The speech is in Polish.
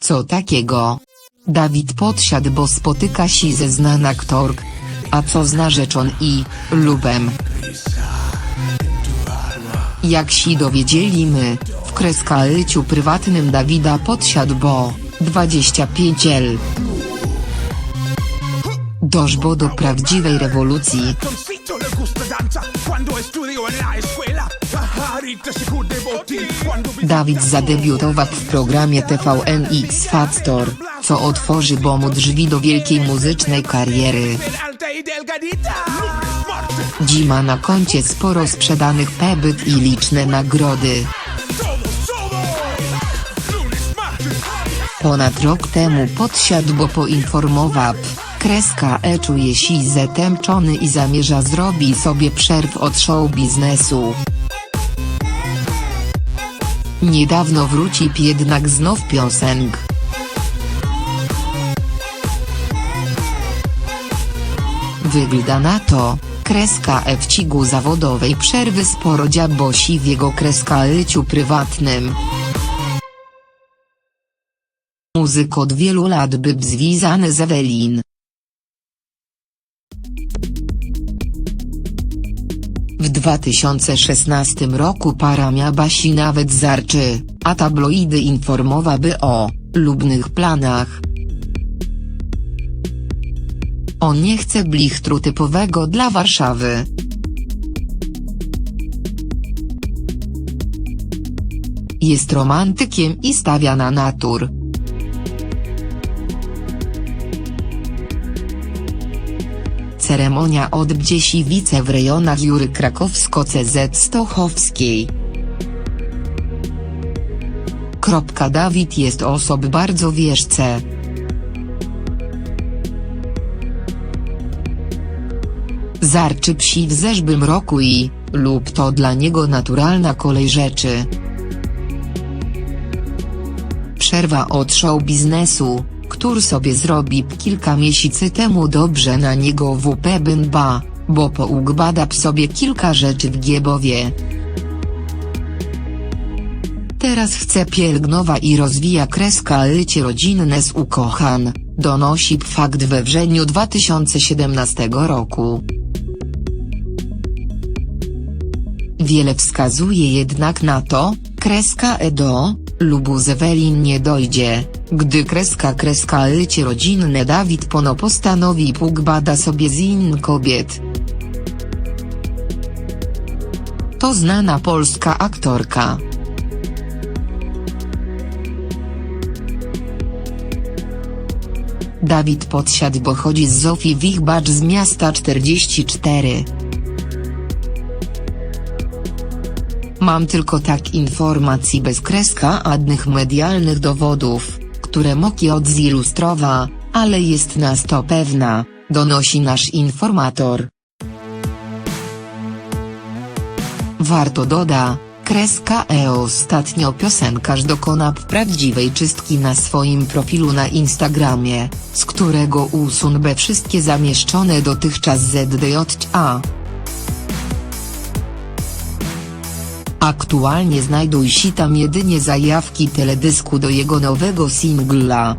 Co takiego? Dawid podsiadł bo spotyka się ze znaną aktork. A co z narzeczon i lubem? Jak się dowiedzieliśmy, w kreskalyciu prywatnym Dawida podsiadł bo 25L. Doszło do prawdziwej rewolucji. Dawid zadebiutował w programie TVN X Factor, co otworzy mu drzwi do wielkiej muzycznej kariery. Dziś ma na koncie sporo sprzedanych pebyt i liczne nagrody. Ponad rok temu podsiadł bo poinformował, kreska E czuje się zatęczony i zamierza zrobić sobie przerw od show biznesu. Niedawno wróci jednak znów piosenk. Wygląda na to, kreska E w cigu zawodowej przerwy sporo dziabosi w jego kreskalyciu prywatnym. Muzyk od wielu lat był związany z Ewelin. 2016 roku para miała się nawet zarczy, a tabloidy informowały o lubnych planach. On nie chce blichtru typowego dla Warszawy. Jest romantykiem i stawia na natur. Ceremonia odbędzie się wice w rejonach Jury Krakowsko-CZ Stochowskiej. Kropka Dawid jest osoby bardzo wierzce. Zarczy psi w zeszłym roku i, lub to dla niego naturalna kolej rzeczy. Przerwa od show biznesu, który sobie zrobi kilka miesięcy temu dobrze na niego WP Bynba, bo pougbada sobie kilka rzeczy w Giebowie. Teraz chce pielgnowa i rozwija kreska lycie rodzinne z ukochan, donosi fakt we wrześniu 2017 roku. Wiele wskazuje jednak na to, kreska Edo, lubu z Ewelin nie dojdzie, gdy kreska kreska lycie rodzinne Dawid Pono postanowi bada sobie z innych kobiet. To znana polska aktorka. Dawid podsiadł bo chodzi z Zofii Wichbacz z miasta 44. Mam tylko tak informacji bez kreska adnych medialnych dowodów, które Moki odzilustrowa, ale jest nas to pewna, donosi nasz informator. Warto doda, kreska e ostatnio piosenkarz dokona prawdziwej czystki na swoim profilu na Instagramie, z którego usunął wszystkie zamieszczone dotychczas ZDJA. Aktualnie znajdują się tam jedynie zajawki teledysku do jego nowego singla.